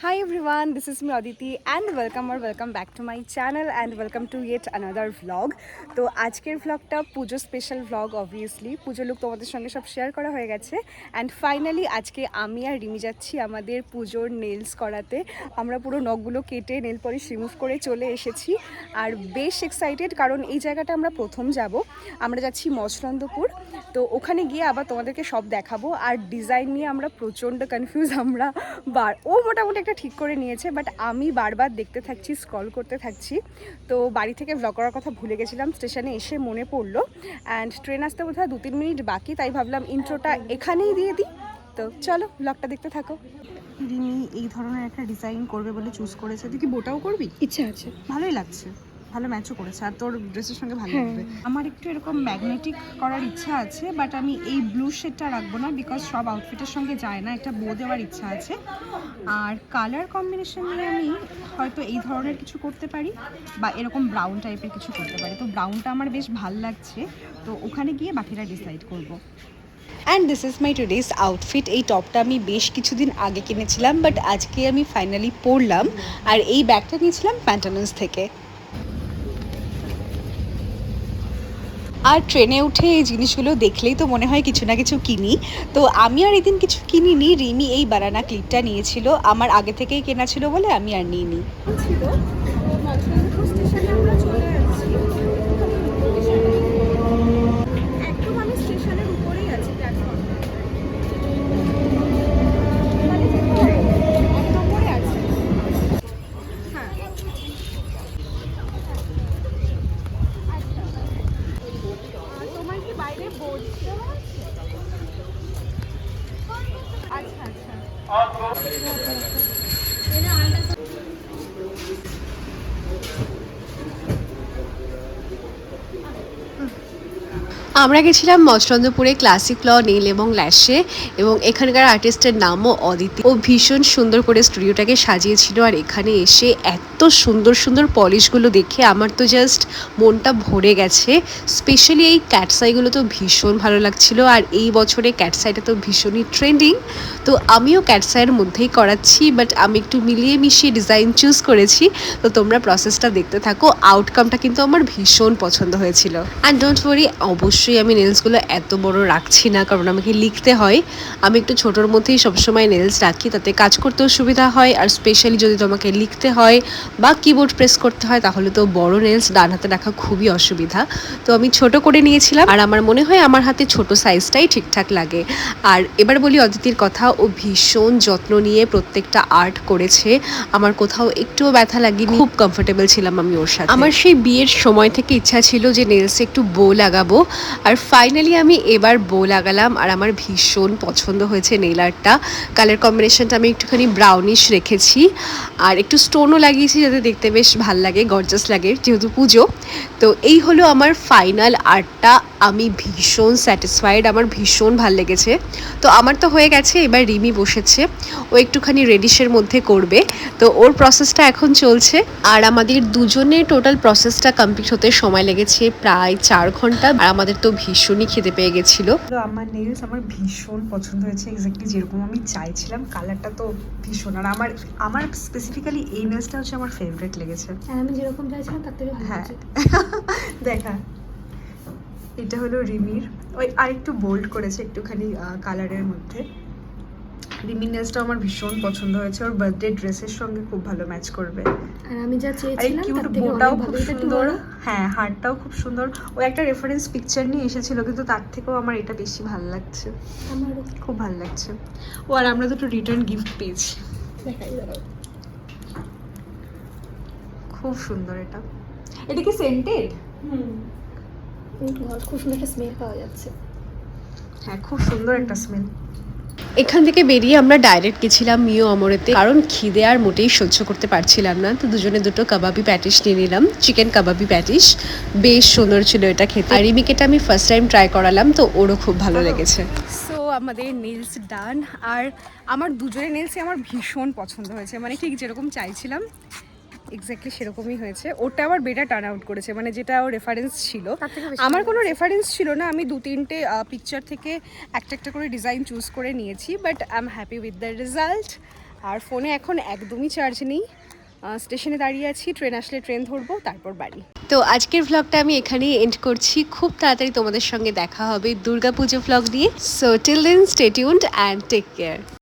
Hi everyone, this is me Aditi and welcome or welcome back to my channel and welcome to yet another vlog. তো আজকের ভ্লগটা Puja special vlog obviously Puja look তোমাদের সঙ্গে সব share করা হয়ে গেছে। And finally আজকে আমি আর রিমি যাচ্ছি আমাদের পুজোর নেলস করাতে। আমরা পুরো নখগুলো কেটে নেল পলিশ রিমুভ করে চলে এসেছি। আর বেশ এক্সাইটেড কারণ এই জায়গাটা আমরা প্রথম যাব। আমরা যাচ্ছি মচরন্দপুর তো ওখানে গিয়ে আবার তোমাদেরকে সব দেখাবো। আর ডিজাইন নিয়ে আমরা প্রচণ্ড কনফিউজ আমরা। বার ও মোটামুটি একটা ঠিক করে নিয়েছে বাট আমি বারবার দেখতে থাকছি স্কল করতে থাকছি। তো বাড়ি থেকে ব্লগ করার কথা ভুলে গেছিলাম স্টেশনে এসে মনে পড়ল। অ্যান্ড ট্রেন আসতে বোধহয় দু তিন মিনিট বাকি তাই ভাবলাম ইন্ট্রোটা এখানেই দিয়ে দিই। তো চলো ব্লগটা দেখতে থাকো। রিমি এই ধরনের একটা ডিজাইন করবে বলে চুজ করেছে। তুই কি বোটাও করবি? ইচ্ছে আছে। ভালোই লাগছে। ভালো ম্যাচও করেছে আর তোর ড্রেসের সঙ্গে ভালো হ্যাঁ। লাগবে। আমার একটু এরকম ম্যাগনেটিক করার ইচ্ছা আছে বাট আমি এই ব্লু শেডটা রাখব না বিকজ সব আউটফিটের সঙ্গে যায় না একটা বো দেওয়ার ইচ্ছা আছে। আর কালার কম্বিনেশন নিয়ে আমি হয়তো এই ধরনের কিছু করতে পারি বা এরকম ব্রাউন টাইপের কিছু করতে পারি। তো ব্রাউনটা আমার বেশ ভালো লাগছে তো ওখানে গিয়ে বাকিটা ডিসাইড করব। And this is my today's outfit এই টপটা আমি বেশ কিছুদিন আগে কিনেছিলাম বাট আজকে আমি ফাইনালি পরলাম। আর এই ব্যাগটা নিয়েছিলাম প্যান্টানাস থেকে। আর ট্রেনে উঠে এই জিনিসগুলো দেখলেই তো মনে হয় কিছু না কিছু কিনি। তো আমি আর এদিন কিছু কিনিনি, রিমি এই বানানা ক্লিপটা নিয়েছিল। আমার আগে থেকেই কেনা ছিল বলে আমি আর নিইনি। ছিল। আমরা গেছিলাম মচরন্দপুরে ক্লাসিক ল, নীল এবং ল্যাশে এবং এখানকার আর্টিস্টের নামও অদিতি। ও ভীষণ সুন্দর করে স্টুডিওটাকে সাজিয়েছিল আর এখানে এসে এত সুন্দর সুন্দর পলিশগুলো দেখে আমার তো জাস্ট মনটা ভরে গেছে। স্পেশালি এই ক্যাটসাইগুলো তো ভীষণ ভালো লাগছিল আর এই বছরে ক্যাটসাইটা তো ভীষণই ট্রেন্ডিং তো আমিও ক্যাটসাইয়ের মধ্যেই করাচ্ছি বাট আমি একটু মিলিয়ে মিশিয়ে ডিজাইন চুজ করেছি। তো তোমরা প্রসেসটা দেখতে থাকো আউটকামটা কিন্তু আমার ভীষণ পছন্দ হয়েছিল। অ্যান্ড ডোন্ট ওয়ারি অবশ্যই আমি নেলসগুলো এত বড় রাখছি না, কারণ আমাকে লিখতে হয়। আমি একটু ছোটোর মধ্যেই সবসময় নেলস রাখি, তাতে কাজ করতেও সুবিধা হয়। আর স্পেশালি যদি তোমাকে লিখতে হয় বা কিবোর্ড প্রেস করতে হয়, তাহলে তো বড় নেলস ডান হাতে রাখা খুবই অসুবিধা। তো আমি ছোট করে নিয়েছিলাম আর আমার মনে হয় আমার হাতে ছোট সাইজটাই ঠিকঠাক লাগে। আর এবার বলি অদিতির কথা, ও ভীষণ যত্ন নিয়ে প্রত্যেকটা আর্ট করেছে। আমার কোথাও একটুও ব্যথা লাগেনি। খুব কমফোর্টেবল ছিলাম আমি ওর সাথে। আমার সেই বিয়ের সময় থেকে ইচ্ছা ছিল যে নেলসে একটু বো লাগাবো। আর ফাইনালি আমি এবার বো লাগালাম আর আমার ভীষণ পছন্দ হয়েছে নেল আর্টটা কালার কম্বিনেশনটা আমি একটুখানি ব্রাউনিশ রেখেছি। আর একটু স্টোনও লাগিয়েছি যাতে দেখতে বেশ ভালো লাগে গর্জাস লাগে যেহেতু পুজো। তো এই হলো আমার ফাইনাল আর্টটা আমি ভীষণ স্যাটিসফাইড আমার ভীষণ ভালো লেগেছে। তো আমার তো হয়ে গেছে এবার রিমি বসেছে। ও একটুখানি রেডিশের মধ্যে করবে। তো ওর প্রসেসটা এখন চলছে। আর আমাদের দুজনের টোটাল প্রসেসটা কমপ্লিট হতে সময় লেগেছে প্রায় চার ঘণ্টা। আর আমাদের তো ভীষণই খেতে পেয়ে গেছিল। তো আমার নেলস আমার ভীষণ পছন্দ হয়েছে এক্স্যাক্টলি যেরকম আমি চাইছিলাম। কালারটা তো ভীষণ। আর আমার আমার স্পেসিফিক্যালি এই নেলসটা হচ্ছে আমার ফেভারিট লেগেছে। আমি যেরকম চাইছিলাম তার থেকে হ্যাঁ। হয়েছে। দেখা। এটা হলো রিমির। ওই আরেকটু বোল্ড করেছে একটুখানি কালারের মধ্যে। রিমির নেলসটা আমার ভীষণ পছন্দ হয়েছে। ওর বার্থডে ড্রেসের সঙ্গে খুব ভালো ম্যাচ করবে। আর আমি যা চেয়েছিলাম তার থেকে অনেক খুব সুন্দর। হ্যাঁ হারটাও খুব সুন্দর। ও একটা রেফারেন্স পিকচার নিয়ে এসেছিল কিন্তু তার থেকেও আমার এটা বেশি ভালো লাগছে। আমারও। খুব ভালো লাগছে। ও আর আমরা দুটো রিটার্ন গিফট পেয়েছি। দেখাই খুব সুন্দর এটা। এটা কি সেন্টেড হুম। খুব সুন্দর একটা স্মেল পাওয়া যাচ্ছে। হ্যাঁ খুব সুন্দর একটা স্মেল এখান থেকে বেরিয়ে আমরা ডাইরেক্ট গেছিলাম মিও অমরেতে কারণ খিদে আর মোটেই সহ্য করতে পারছিলাম না। তো দুজনে দুটো কাবাবি প্যাটিস নিয়ে নিলাম চিকেন কাবাবি প্যাটিস। বেশ সুন্দর ছিল এটা খেতে। আর রিমিকেটা আমি ফার্স্ট টাইম ট্রাই করালাম তো ওরও খুব ভালো লেগেছে। সো আমাদের নেলস ডান আর আমার দুজনের নেলসই আমার ভীষণ পছন্দ হয়েছে। মানে ঠিক যেরকম চাইছিলাম এক্স্যাক্টলি সেরকমই হয়েছে। ওটা আবার বেটার টার্ন আউট করেছে মানে যেটা ওর রেফারেন্স ছিল। আমার কোনো রেফারেন্স ছিল না। আমি দু তিনটে পিকচার থেকে একটা একটা করে ডিজাইন চুজ করে নিয়েছি but I am happy with the result আর ফোনে এখন একদমই চার্জ নেই। স্টেশনে দাঁড়িয়ে আছি ট্রেন আসলে ট্রেন ধরবো তারপর বাড়ি। তো আজকের ভ্লগটা আমি এখানেই এন্ড করছি। খুব তাড়াতাড়ি তোমাদের সঙ্গে দেখা হবে দুর্গাপুজো ভ্লগ নিয়ে। So till then stay tuned and take care